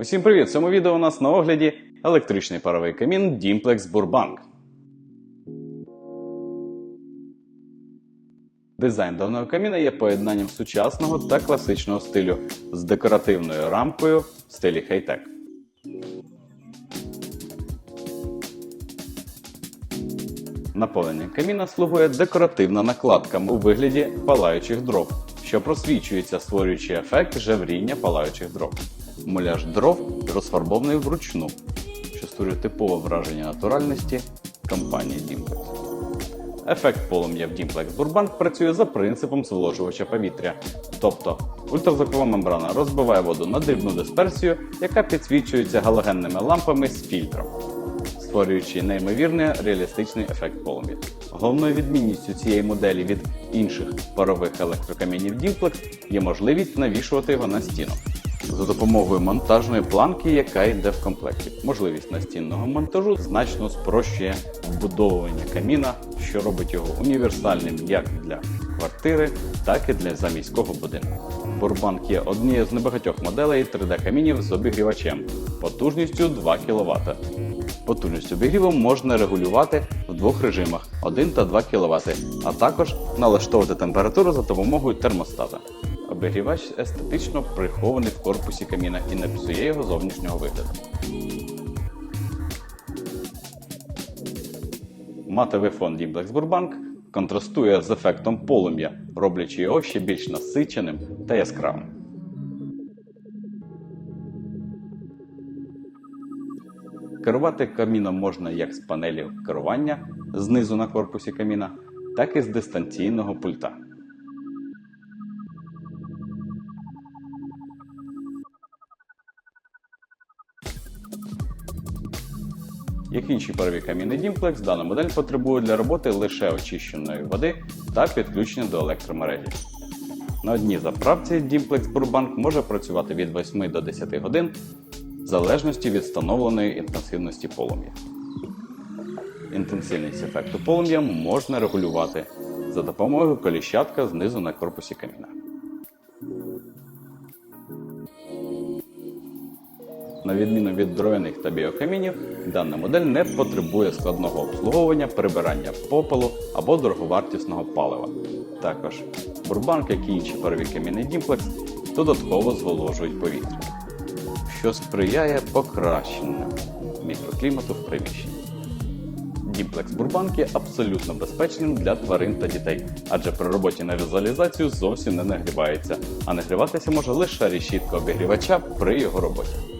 Усім привіт! В цьому відео у нас на огляді електричний паровий камін Dimplex Burbank. Дизайн даного каміна є поєднанням сучасного та класичного стилю з декоративною рамкою в стилі хай-тек. Наповнення каміна слугує декоративна накладка у вигляді палаючих дров, що просвічується, створюючи ефект жевріння палаючих дров. Муляж дров розфарбований вручну, що створює типове враження натуральності компанії Dimplex. Ефект полум'я в Dimplex Burbank працює за принципом зволожувача повітря, тобто ультразвукова мембрана розбиває воду на дрібну дисперсію, яка підсвічується галогенними лампами з фільтром створюючи неймовірний реалістичний ефект полум'я. Головною відмінністю цієї моделі від інших парових електрокамінів Dimplex є можливість навішувати його на стіну. За допомогою монтажної планки, яка йде в комплекті. Можливість настінного монтажу значно спрощує вбудовування каміна, що робить його універсальним як для квартири, так і для заміського будинку. Бурбанк є однією з небагатьох моделей 3D-камінів з обігрівачем потужністю 2 кВт. Потужність обігріву можна регулювати в двох режимах 1 та 2 кВт, а також налаштовувати температуру за допомогою термостата. Обігрівач естетично прихований в корпусі каміна і не псує його зовнішнього вигляду. Матовий фон Dimplex Burbank контрастує з ефектом полум'я, роблячи його ще більш насиченим та яскравим. Керувати каміном можна як з панелі керування знизу на корпусі каміна, так і з дистанційного пульта. Як інші парові каміни Dimplex, дана модель потребує для роботи лише очищеної води та підключення до електромережі. На одній заправці Dimplex Burbank може працювати від 8 до 10 годин в залежності від встановленої інтенсивності полум'я. Інтенсивність ефекту полум'я можна регулювати за допомогою коліщатка знизу на корпусі каміна. На відміну від дров'яних та біокамінів, дана модель не потребує складного обслуговування, прибирання попелу або дороговартісного палива. Також бурбанк, як і інші парові каміни Dimplex, додатково зволожують повітря, що сприяє покращенню мікроклімату в приміщенні. Дімплекс Бурбанк є абсолютно безпечним для тварин та дітей, адже при роботі на візуалізацію зовсім не нагрівається, а нагріватися може лише решітка обігрівача при його роботі.